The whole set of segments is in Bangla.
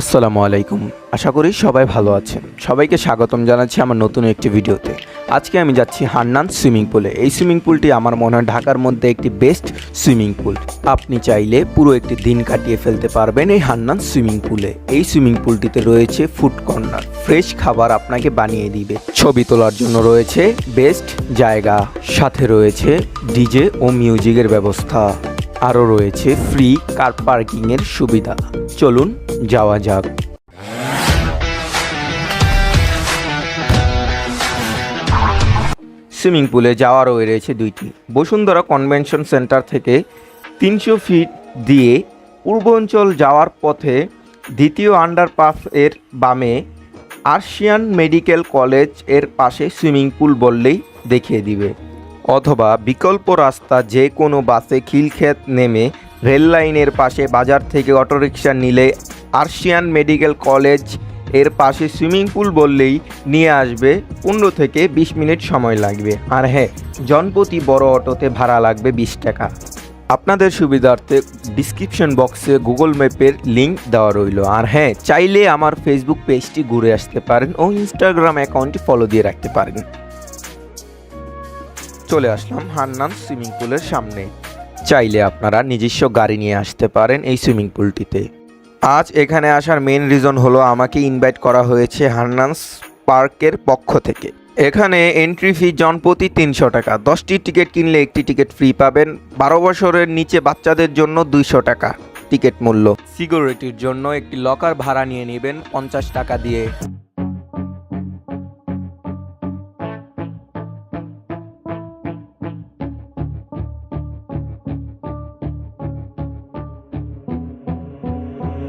আসসালামু আলাইকুম। আশা করি সবাই ভালো আছেন। সবাইকে স্বাগতম জানাচ্ছি আমার নতুন একটি ভিডিওতে। আজকে আমি যাচ্ছি হান্নান সুইমিং পুলে। এই সুইমিং পুলটি আমার মনে হয় ঢাকার মধ্যে একটি বেস্ট সুইমিং পুল। আপনি চাইলে পুরো একটি দিন কাটিয়ে ফেলতে পারবেন এই হান্নান সুইমিং পুলে। এই সুইমিং পুলটিতে রয়েছে ফুড কর্নার। ফ্রেশ খাবার আপনাকে বানিয়ে দিবে। ছবি তোলার জন্য রয়েছে বেস্ট জায়গা। সাথে রয়েছে ডিজে ও মিউজিকের ব্যবস্থা। আরও রয়েছে ফ্রি কার পার্কিংয়ের সুবিধা। চলুন যাওয়া যাক। সুইমিং পুলে যাওয়ারও রয়েছে দুইটি। বসুন্ধরা কনভেনশন সেন্টার থেকে তিনশো ফিট দিয়ে পূর্বাঞ্চল যাওয়ার পথে দ্বিতীয় আন্ডারপাস এর বামে আর্শিয়ান মেডিকেল কলেজের পাশে সুইমিং পুল বললেই দেখিয়ে দিবে। অথবা বিকল্প রাস্তা যে কোনো বাসে খিলক্ষেত নেমে রেল লাইনের পাশে বাজার থেকে অটোরিকশা নিলে আর্শিয়ান মেডিকেল কলেজের পাশে সুইমিং পুল বললেই নিয়ে আসবে পনেরো থেকে বিশ মিনিট সময় লাগবে। আর হ্যাঁ জনপ্রতি বড় অটোতে ভাড়া লাগবে বিশ টাকা। আপনাদের সুবিধার্থে ডিসক্রিপশন বক্সে গুগল ম্যাপের লিঙ্ক দেওয়া রইল। আর হ্যাঁ চাইলে আমার ফেসবুক পেজটি ঘুরে আসতে পারেন ও ইনস্টাগ্রাম অ্যাকাউন্টটি ফলো দিয়ে রাখতে পারেন। চলে আসলাম হান্নান সুইমিং পুলের সামনে। চাইলে আপনারা নিজস্ব গাড়ি নিয়ে আসতে পারেন এই সুইমিং পুলটিতে। আজ এখানে আসার মেন রিজন হলো আমাকে ইনভাইট করা হয়েছে হান্নান্স পার্কের পক্ষ থেকে। এখানে এন্ট্রি ফি জনপ্রতি তিনশো টাকা। দশটি টিকিট কিনলে একটি টিকিট ফ্রি পাবেন। বারো বছরের নিচে বাচ্চাদের জন্য দুইশো টাকা টিকিট মূল্য। সিকিউরিটির জন্য একটি লকার ভাড়া নিয়ে নেবেন পঞ্চাশ টাকা দিয়ে।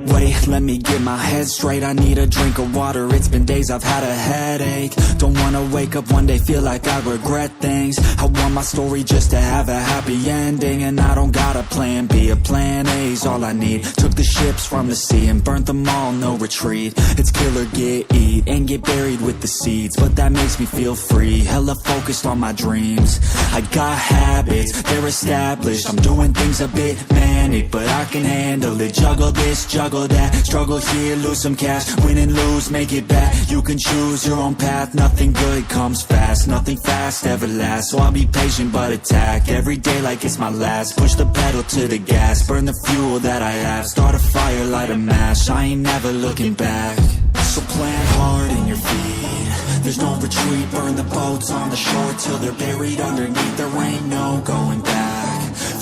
Wait, let me get my head straight. I need a drink of water. It's been days I've had a headache. Don't wanna wake up one day, feel like I regret things. I want my story just to have a happy ending. And I don't got a plan B, a plan A's all I need. Took the ships from the sea and burnt them all, no retreat. It's kill or get eat and get buried with the seeds. But that makes me feel free. Hella focused on my dreams. I got habits, they're established. I'm doing things a bit manic, but I can handle it. Juggle this, juggle that. Struggle here, lose some cash. Win and lose, make it back. You can choose your own path. Nothing good comes fast. Nothing fast ever lasts. So I'll be patient but attack. Every day like it's my last. Push the pedal to the gas. Burn the fuel that I have. Start a fire, light a match. I ain't never looking back. So plant hard in your feet. There's no retreat. Burn the boats on the shore till they're buried underneath. There ain't no going back.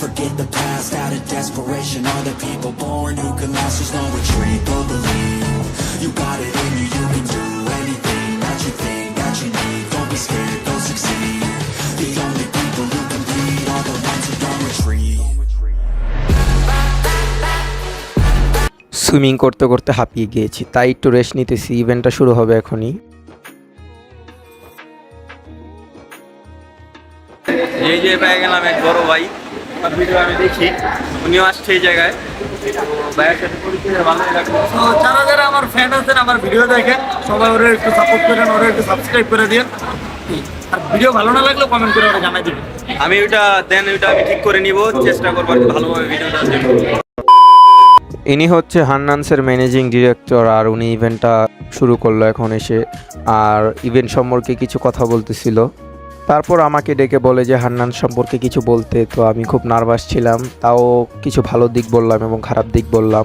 Forget the past out of desperation. Are the people born who can last? There's no retreat. Don't believe you got it in you. You can do anything that you think that you need. Don't be scared. Go succeed. The only people who compete are the ones who don't retreat. Swimming করতে করতে হাঁপিয়ে গিয়েছি তাই একটু রেস্ট নিতেছি ইভেন্টটা শুরু হবে এখনই এই যে পেয়ে গেলাম এক বড় ভাই ভিডিও আমি দেখি। উনিও আসছে এই জায়গায়। যারা যারা আমার ফ্যান আছেন আমার ভিডিও দেখেন সবাই ওরা একটু সাপোর্ট করেন ওরা একটু সাবস্ক্রাইব করে দিন আর ভিডিও ভালো না লাগলে কমেন্ট করে ওরা জানাই দিবেন। আমি ওইটা দেন ওইটা আমি ঠিক করে নিব চেষ্টা করব ভালোভাবে ভিডিও দেওয়ার জন্য। ইনি হচ্ছে হান্নান্সের ম্যানেজিং ডিরেক্টর আর উনি ইভেন্টটা শুরু করল এখন এসে। আর ইভেন্ট সম্পর্কে কিছু কথা বলতেছিল। তারপর আমাকে ডেকে বলে যে, হান্নান সম্পর্কে কিছু বলতে। তো আমি খুব নার্ভাস ছিলাম, তাও কিছু ভালো দিক বললাম এবং খারাপ দিক বললাম।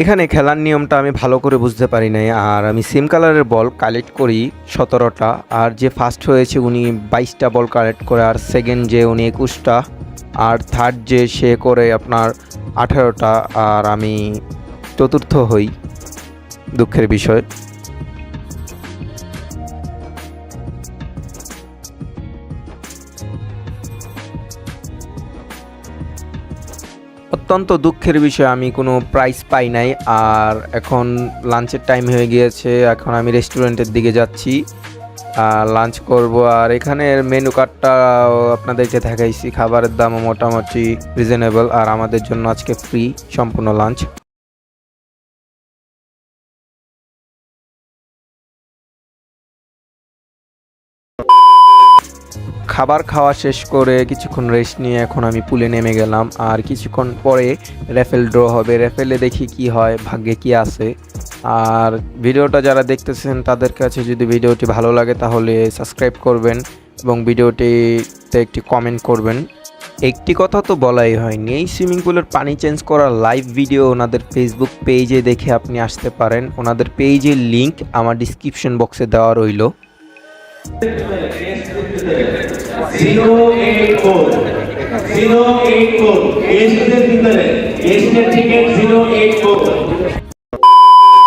এখানে খেলার নিয়মটা আমি ভালো করে বুঝতে পারি নাই। আর আমি সেম কালারের বল কালেক্ট করি সতেরোটা। আর যে ফার্স্ট হয়েছে উনি বাইশটা বল কালেক্ট করে, আর সেকেন্ড যে উনি একুশটা, আর থার্ড যে সে করে আপনার আঠারোটা, আর আমি চতুর্থ হই। দুঃখের বিষয়। অত্যন্ত দুঃখের বিষয়, আমি কোনো প্রাইস পাই নাই। আর এখন লাঞ্চের টাইম হয়ে গিয়েছে, এখন আমি রেস্টুরেন্টের দিকে যাচ্ছি। লাঞ্চ করব, আর এখানের মেনু কার্ডটা আপনাদেরকে দেখাইছি, খাবারের দাম মোটামুটি রিজনেবল আর আমাদের জন্য আজকে ফ্রি সম্পূর্ণ লাঞ্চ খাবার খাওয়া শেষ করে কিছুক্ষণ রেস্ট নিয়ে এখন আমি পুলে নেমে গেলাম। আর কিছুক্ষণ পরে রেফেল ড্র হবে। রেফেলে দেখি কি হয়, ভাগ্যে কি আছে। আর ভিডিওটা যারা দেখতেছেন, তাদের কাছে যদি ভিডিওটি ভালো লাগে তাহলে সাবস্ক্রাইব করবেন এবং ভিডিওটিতে একটি কমেন্ট করবেন। একটি কথা তো বলাই হয়নি, এই সুইমিং পুলের পানি চেঞ্জ করার লাইভ ভিডিও ওনাদের ফেসবুক পেজে দেখে আপনি আসতে পারেন। ওনাদের পেজের লিংক আমার ডিসক্রিপশন বক্সে দেওয়া রইল।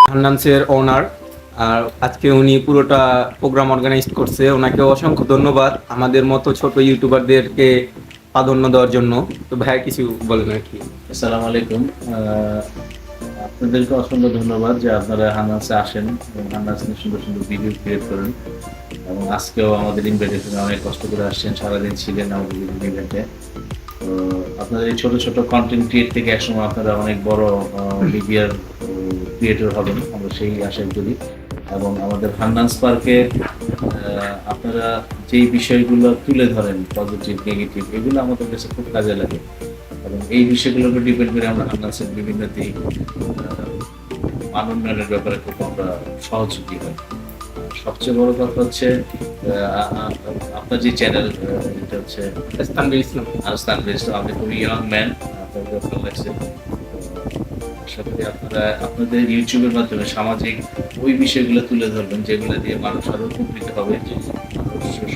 হান্নান্সের ওনার আর আজকে উনি পুরোটা প্রোগ্রাম অর্গানাইজ করছে। ওনাকে অসংখ্য ধন্যবাদ আমাদের মতো ছোট ইউটিউবারদেরকে প্রাধান্য দেওয়ার জন্য। তো ভাইয়া কিছু বলেন আর কি? আসসালামু আলাইকুম। আপনাদেরকে অসংখ্য ধন্যবাদ যে আপনারা হানাসে আসেন এবং হানাস সুন্দর সুন্দর ভিডিও ক্রিয়েট করেন। এবং আজকেও আমাদের ইনভাইটেশনে অনেক কষ্ট করে আসছেন, সারাদিন ছিলেন আমাদের ইভেন্টে তো আপনাদের এই ছোট ছোট কন্টেন্ট ক্রিয়েট থেকে একসময় আপনারা অনেক বড় মিডিয়ার ক্রিয়েটর হবেন, আমরা সেই আশাই করি। এবং আমাদের হান্নান্স পার্কে আপনারা যেই বিষয়গুলো তুলে ধরেন পজিটিভ নেগেটিভ এগুলো আমাদের কাছে খুব কাজে লাগে। এবং এই বিষয়গুলোর উপর ডিপেন্ড করে আমরা হান্নাসের বিভিন্ন দিক মান উন্নয়নের ব্যাপারে খুব আমরা সহযোগী হয় সবচেয়ে বড় কথা হচ্ছে আপনার যে চ্যানেল এটা হচ্ছে তানভীর ইসলাম। আস্তান বেস্ট আপনি খুবই ইয়ং ম্যান আপনাদের ভালো লাগছে আশা করি আপনারা আপনাদের ইউটিউবের মাধ্যমে সামাজিক ওই বিষয়গুলো তুলে ধরবেন যেগুলো দিয়ে মানুষ আরও উপকৃত হবে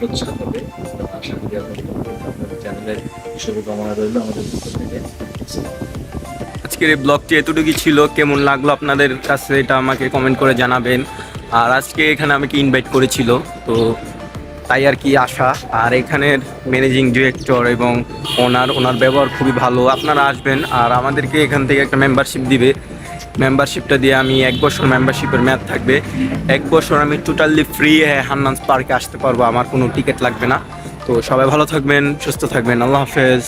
মানুষ হবে। আশা করি আপনাদের চ্যানেলের শুভকামনা রইল আমাদের পক্ষ থেকে। আজকের এই ব্লগটি এতটুকুই ছিল। কেমন লাগল আপনাদের কাছে এটা আমাকে কমেন্ট করে জানাবেন। আর আজকে এখানে আমাকে ইনভাইট করেছিল, তো তাই আর কি আশা। আর এখানের ম্যানেজিং ডিরেক্টর এবং ওনার ওনার ব্যবহার খুবই ভালো। আপনারা আসবেন আর আমাদেরকে এখান থেকে একটা মেম্বারশিপ দিবে। মেম্বারশিপটা দিয়ে আমি এক বছর মেম্বারশিপের মেয়াদ থাকবে। এক বছর আমি টোটালি ফ্রি হান্নান্স পার্কে আসতে পারব, আমার কোনো টিকিট লাগবে না। তো সবাই ভালো থাকবেন, সুস্থ থাকবেন। আল্লাহ হাফেজ।